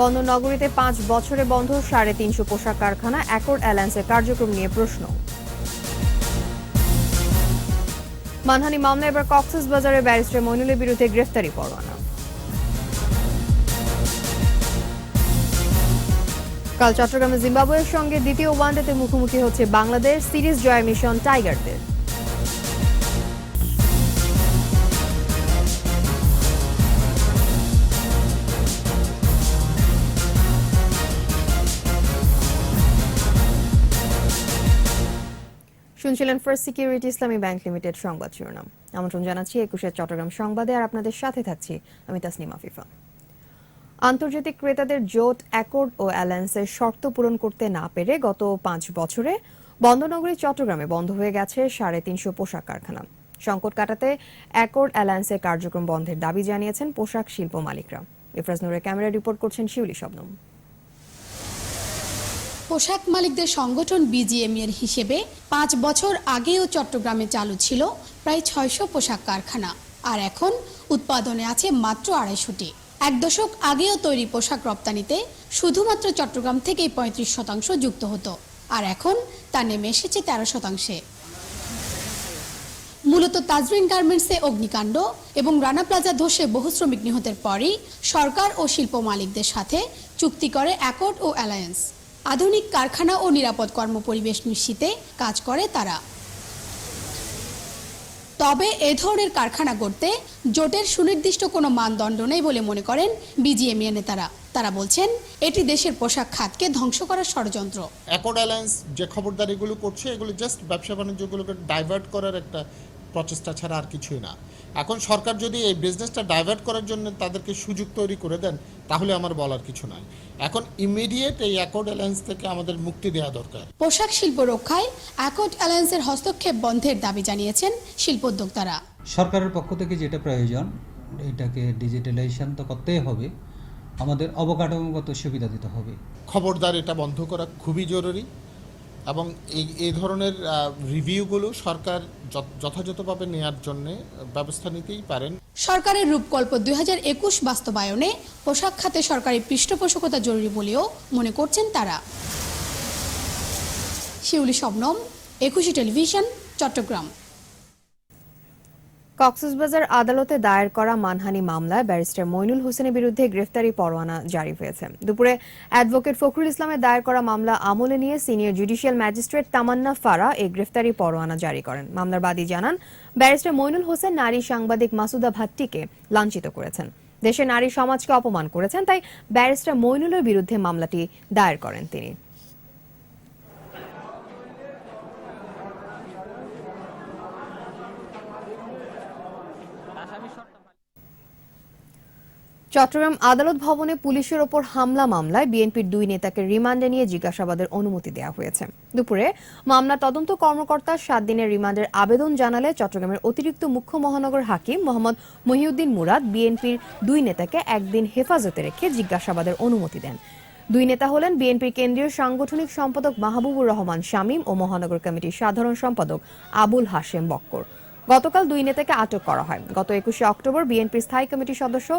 বন্দর নগরীতে পাঁচ বছরে বন্ধ সাড়ে তিনশো পোশাক কারখানা অ্যাকর্ড অ্যালায়েন্সের কার্যক্রম নিয়ে প্রশ্ন। মানহানি মামলা এবার কক্সেস বাজারে ব্যারিস্টার মইনুলের বিরুদ্ধে গ্রেফতারি পরোয়ানা। কাল চট্টগ্রামে জিম্বাবুয়ের সঙ্গে দ্বিতীয় ওয়ানডেতে মুখোমুখি হচ্ছে বাংলাদেশ, সিরিজ জয় মিশন টাইগারদের। শুনছিলেন first security Islami bank limited সংবাদ শিরোনাম। আমন্ত্রণ জানাচ্ছি একুশের চট্টগ্রাম সংবাদে আর আপনাদের সাথে থাকছি আমি তাসনিমা ফিফা আন্তর্জাতিক ক্রেতাদের জোট অ্যাকর্ড ও অ্যালায়েন্সের শর্ত পূরণ করতে না পেরে গত পাঁচ বছরে বন্দরনগরী চট্টগ্রামে বন্ধ হয়ে গেছে সাড়ে তিনশো পোশাক কারখানা। সংকট কাটাতে অ্যাকর্ড অ্যালায়েন্সের কার্যক্রম বন্ধের দাবি জানিয়েছেন পোশাক শিল্প মালিকরা। ইফরাজ নূরের ক্যামেরা রিপোর্ট করছেন শিউলি শবনম। পোশাক মালিকদের সংগঠন বিজিএম এর হিসেবে পাঁচ বছর আগেও চট্টগ্রামে চালু ছিল প্রায় ছয়শো পোশাক কারখানা। আর এখন উৎপাদনে আছে মাত্র আড়াইশোটি। এক দশক আগেও তৈরি পোশাক রপ্তানিতে শুধুমাত্র চট্টগ্রাম থেকেই পঁয়ত্রিশ শতাংশ যুক্ত হতো। আর এখন তা নেমে এসেছে তেরো শতাংশে। মূলত তাজরিন গার্মেন্টসে অগ্নিকাণ্ড এবং রানা প্লাজা ধসে বহু শ্রমিক নিহতের পরই সরকার ও শিল্প মালিকদের সাথে চুক্তি করে অ্যাকর্ড ও অ্যালায়েন্স। আধুনিক কারখানা ও নিরাপদ কর্মপরিবেশ নিশ্চিতে কাজ করে তারা। তবে এ ধরনের কারখানা গড়তে জোটের সুনির্দিষ্ট কোনো মানদণ্ড নেই বলে মনে করেন বিজিএমইএ নেতারা। তারা বলছেন, এটি দেশের পোশাক খাতকে ধ্বংস করার ষড়যন্ত্র। অ্যাকর্ড অ্যালায়েন্স যে খবরদারিগুলো করছে, এগুলো জাস্ট ব্যবসা বাণিজ্যগুলোকে ডাইভার্ট করার একটা প্রচেষ্টা ছাড়া আর কিছুই না। এখন সরকার যদি এই বিজনেসটা ডাইভার্ট করার জন্য তাদেরকে সুযোগ তৈরি করে দেন তাহলে আমার বলার কিছু নাই। এখন ইমিডিয়েট এই অ্যাকর্ড অ্যালায়েন্স থেকে আমাদের মুক্তি দেওয়া দরকার। পোশাক শিল্প রক্ষায় অ্যাকর্ড অ্যালায়েন্সের হস্তক্ষেপ বন্ধের দাবি জানিয়েছেন শিল্পোদ্যোক্তারা সরকারের পক্ষ থেকে যেটা প্রয়োজন এটাকে ডিজিটালাইজেশন তো করতেই হবে আমাদের অবকাঠামোগত সুবিধা দিতে হবে। খবরদার এটা বন্ধ করা খুবই জরুরি। এবং এই এই ধরনের রিভিউগুলো সরকার যথ- যথাযথভাবে নেয়ার জন্য ব্যবস্থা নিতেই পারেন। সরকারের রূপকল্প দুই হাজার একুশ বাস্তবায়নে পোশাক খাতে সরকারি পৃষ্ঠপোষকতা জরুরি বলেও মনে করছেন তারা। শিউলি শবনম, একুশে টেলিভিশন, চট্টগ্রাম। কক্সবাজার আদালতে দায়ের করা মানহানি মামলায় ব্যারিস্টার মইনুল হোসেনের বিরুদ্ধে গ্রেফতারি পরোয়ানা জারি হয়েছে। দুপুরে অ্যাডভোকেট ফখরুল ইসলামের দায়ের করা মামলা আমলে নিয়ে সিনিয়র জুডিশিয়াল ম্যাজিস্ট্রেট তামান্না ফারা এই গ্রেফতারি পরোয়ানা জারি করেন। মামলার বাদী জানান, ব্যারিস্টার মইনুল হোসেন নারী সাংবাদিক মাসুদা ভাট্টিকে লাঞ্ছিত করেছেন। দেশে নারী সমাজকে অপমান করেছেন, তাই ব্যারিস্টার মইনুলের বিরুদ্ধে মামলাটি দায়ের করেন তিনি। চট্টগ্রাম আদালত ভবনে পুলিশের ওপর হামলা মামলায় বিএনপির দুই নেতাকে রিমান্ডে নিয়ে জিজ্ঞাসাবাদের অনুমতি দেওয়া হয়েছে। দুপুরে মামলা তদন্ত কর্মকর্তা সাত দিনের রিমান্ডের আবেদন জানালে চট্টগ্রামের অতিরিক্ত মুখ্য মহানগর হাকিম মোহাম্মদ মহিউদ্দিন মুরাদ বিএনপির দুই নেতাকে একদিন হেফাজতে রেখে জিজ্ঞাসাবাদের অনুমতি দেন। দুই নেতা হলেন বিএনপির কেন্দ্রীয় সাংগঠনিক সম্পাদক মাহবুবুর রহমান শামীম ও মহানগর কমিটির সাধারণ সম্পাদক আবুল হাশেম বক্কর। গতকাল দুই নেতাকে আটক করা হয়। গত একুশে অক্টোবর বিএনপির স্থায়ী কমিটির সদস্য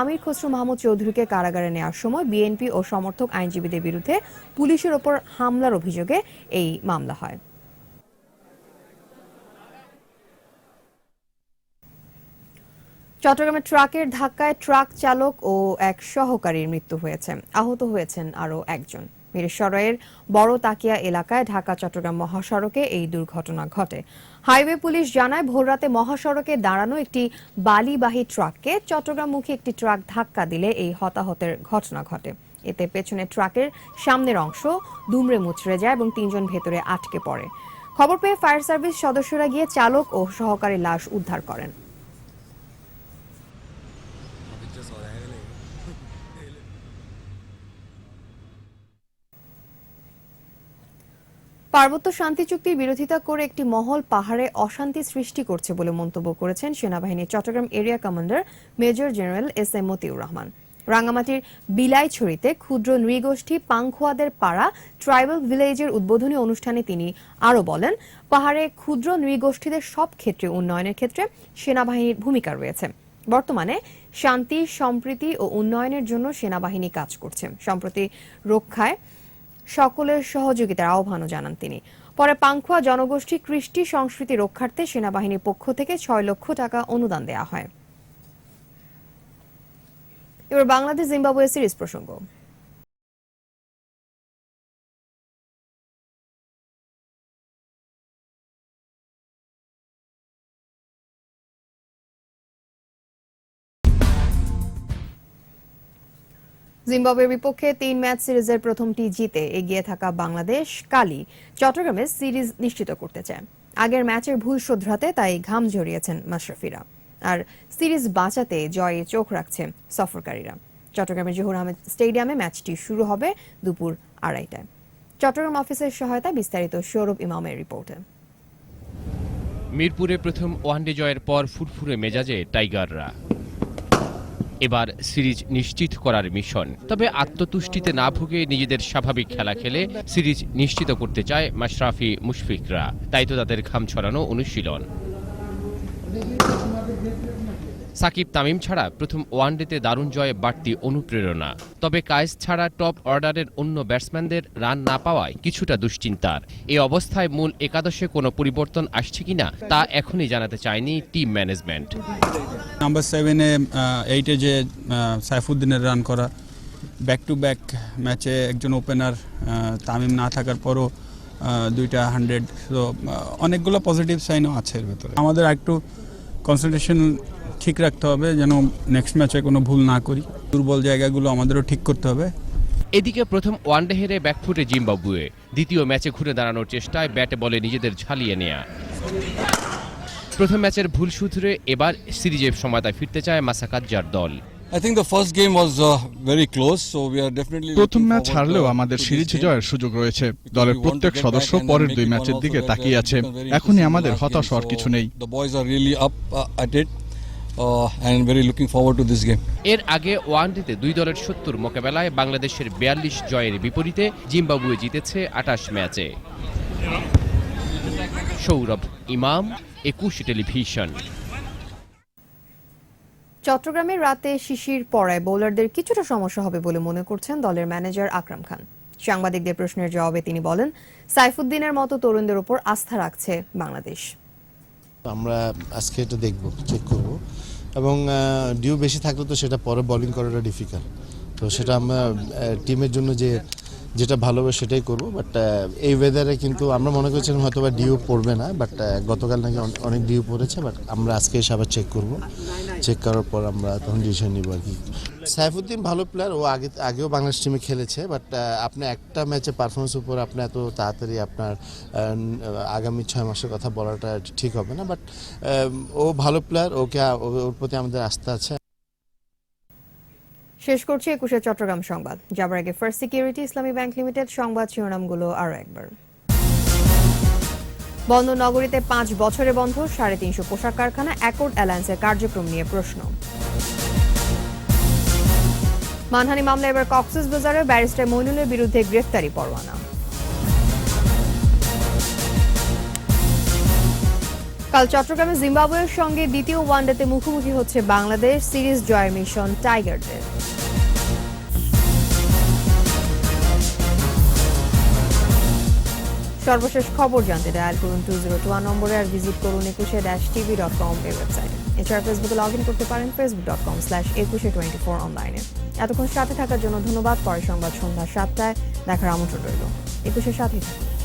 আমির খসরু মাহমুদ চৌধুরীকে কারাগারে নেওয়ার সময় বিএনপি ও সমর্থক আইনজীবীদের বিরুদ্ধে পুলিশের ওপর হামলার অভিযোগে এই মামলা হয়। চট্টগ্রামে ট্রাকের ধাক্কায় ট্রাক চালক ও এক সহকারীর মৃত্যু হয়েছে। আহত হয়েছেন আরও একজন। মিরেশ্বরের বড় তাকিয়া এলাকায় ঢাকা, চট্টগ্রাম মহাসড়কে এই দুর্ঘটনা ঘটে। হাইওয়ে পুলিশ জানায়, ভোররাতে মহাসড়কে দাঁড়ানো একটি বালিবাহী ট্রাককে চট্টগ্রামমুখী একটি ট্রাক ধাক্কা দিলে এই হতাহতের ঘটনা ঘটে। এতে পেছনে ট্রাকের সামনের অংশ দুমড়ে মুচড়ে যায় এবং তিনজন ভেতরে আটকে পড়ে। খবর পেয়ে ফায়ার সার্ভিস সদস্যরা গিয়ে চালক ও সহকারী লাশ উদ্ধার করেন। পার্বত্য শান্তি চুক্তির বিরোধিতা করে একটি মহল পাহাড়ে অশান্তি সৃষ্টি করছে বলে মন্তব্য করেছেন সেনাবাহিনীর Chattogram area commander major general S M Motiur Rahman. রাঙ্গামাটির বিলাইছড়িতে ক্ষুদ্র নৃগোষ্ঠী পাংখোয়াদের পাড়া ট্রাইবাল ভিলেজের উদ্বোধনী অনুষ্ঠানে তিনি আরও বলেন, পাহাড়ে ক্ষুদ্র নৃগোষ্ঠীদের সব ক্ষেত্রে উন্নয়নের ক্ষেত্রে সেনাবাহিনীর ভূমিকা রয়েছে। বর্তমানে শান্তি, সম্প্রীতি ও উন্নয়নের জন্য সেনাবাহিনী কাজ করছে। সম্প্রতি রক্ষায় সকলের সহযোগিতার আহ্বানও জানান তিনি। পরে পাংখুয়া জনগোষ্ঠী কৃষ্টি সংস্কৃতি রক্ষার্থে সেনাবাহিনীর পক্ষ থেকে ছয় লক্ষ টাকা অনুদান দেয়া হয়। এবার বাংলাদেশ জিম্বাবুয়ে সিরিজ প্রসঙ্গ। জিম্বাবুয়ের বিপক্ষে তিন ম্যাচ সিরিজের প্রথমটি জিতে এগিয়ে থাকা বাংলাদেশ কালই চট্টগ্রামে সিরিজ নিশ্চিত করতে চায়। আগের ম্যাচের ভুল শোধরাতে তাই ঘাম ঝরিয়েছেন মাশরাফিরা। আর সিরিজ বাঁচাতে জয়ে চোখ রাখছে সফরকারীরা। চট্টগ্রামের জহুর আহমেদ স্টেডিয়ামে ম্যাচটি শুরু হবে দুপুর আড়াইটায়। চট্টগ্রাম অফিসের সহায়তায় বিস্তারিত সৌরভ ইমামের রিপোর্টে। মিরপুরে প্রথম ওয়ানডে জয়ের পর ফুরফুরে মেজাজে টাইগাররা। এবার সিরিজ নিশ্চিত করার মিশন। তবে আত্মতুষ্টিতে না ভুগে নিজেদের স্বাভাবিক খেলা খেলে সিরিজ নিশ্চিত করতে চায় মাশরাফি মুশফিকরা। তাই তো তাদের ঘাম ছড়ানো অনুশীলন। সাকিব তামিম ছাড়া প্রথম ওয়ানডেতে দারুণ জয়ে বাড়তি অনুপ্রেরণা। তবে কায়েস ছাড়া টপ অর্ডারের অন্য ব্যাটসম্যানদের রান না পাওয়ায় কিছুটা দুশ্চিন্তার। এই অবস্থায় মূল একাদশে কোনো পরিবর্তন আসছে কিনা তা এখনই জানাতে চায়নি টিম ম্যানেজমেন্ট। নাম্বার সেভেনে এইটে যে সাইফুদ্দিনের রান করা ব্যাক টু ব্যাক ম্যাচে একজন ওপেনার তামিম না থাকার পরও দুইটা হান্ড্রেড তো অনেকগুলো পজিটিভ সাইনও আছে এর ভেতরে। আমাদের একটু কনসেন্ট্রেশন ঠিক রাখতে হবে যেন নেক্সট ম্যাচে কোনো ভুল না করি। দুর্বল জায়গাগুলো আমাদেরও ঠিক করতে হবে। এদিকে প্রথম ওয়ানডে হেরে ব্যাকফুটে জিম্বাবুয়ে। দ্বিতীয় ম্যাচে ঘুরে দাঁড়ানোর চেষ্টায় ব্যাটে বলে নিজেদের ঝালিয়ে নেয়া। প্রথম ম্যাচের ভুল সূত্রে এবার সিরিজের সময়তায় ফিরতে চায় মাসাকাজ্জার দল। Uh, প্রথম ম্যাচ হারলেও আমাদের সিরিজ জয়ের সুযোগ রয়েছে। দলের প্রত্যেক সদস্য পরের দুই ম্যাচের দিকে তাকিয়ে আছে। এখনই আমাদের হতাশ হওয়ার কিছু নেই। Forward to this game. এর আগে ওয়ানডেতে দুই দলের সত্তর মোকাবেলায় বাংলাদেশের বিয়াল্লিশ জয়ের বিপরীতে জিম্বাবুয়ে জিতেছে আটাশ ম্যাচে। সৌরভ ইমাম একুশ টেলিভিশন। চট্টগ্রামে রাতে শিশির পড়ায় বোলারদের কিছুটা সমস্যা হবে বলে মনে করছেন দলের ম্যানেজার আকরাম খান। সাংবাদিকদের প্রশ্নের জবাবে তিনি বলেন সাইফুদ্দিনের মতো তরুণদের উপর আস্থা রাখছে বাংলাদেশ। আমরা আজকে এটা দেখব চেক করব। এবং ডিউ বেশি থাকলে তো সেটা পরে বোলিং করাটা ডিফিকাল্ট তো সেটা আমরা টিমের জন্য যে, যেটা ভালো হবে সেটাই করব বাট এই ওয়েদারে কিন্তু আমরা মনে করছিলাম হয়তো বা ডিউ পড়বে না বাট গতকাল নাকি অন- অনেক ডিউ পড়েছে বাট আমরা আজকে এসে আবার চেক করব। চেক করার পর আমরা তখন ডিসিশন নিব আর কি। সাইফুদ্দিন ভালো প্লেয়ার ও আগে আগেও বাংলাদেশ টিমে খেলেছে বাট আপনি একটা ম্যাচে পারফরমেন্স উপর আপনি এত তাড়াতাড়ি আপনার আগামী ছয় মাসের কথা বলাটা ঠিক হবে না বাট ও ভালো প্লেয়ার ওকে ও- ওর প্রতি আমাদের আস্থা আছে। শেষ করছি একুশে চট্টগ্রাম সংবাদ। যাবার আগে first security Islami bank limited সংবাদ শিরোনামগুলো আরও একবার। বন্ধ নগরীতে পাঁচ বছরে বন্ধ, সাড়ে তিনশো পোশাক কারখানা অ্যাকর্ড অ্যালায়েন্সের কার্যক্রম নিয়ে প্রশ্ন। মানহানি মামলা এবার কক্সেস বাজারে ব্যারিস্টার মইনুলের বিরুদ্ধে গ্রেফতারি পরোয়ানা। কাল চট্টগ্রামে জিম্বাবুয়ের সঙ্গে দ্বিতীয় ওয়ানডেতে মুখোমুখি হচ্ছে বাংলাদেশ সিরিজ জয়ের মিশন টাইগারদের। সর্বশেষ খবর জানতে ডায়াল করুন টু জিরো টু নম্বরে আর ভিজিট করুন একুশে ড্যাশ টিভি ডট কম এই ওয়েবসাইটে এছাড়া ফেসবুকে লগ ইন করতে পারেন Facebook dot com slash Ekushey twenty four অনলাইনে এতক্ষণ সাথে থাকার জন্য ধন্যবাদ, পরে সংবাদ সন্ধ্যা সাতটায়। দেখার আমন্ত্রণ রইল। একুশের সাথেই থাকুন।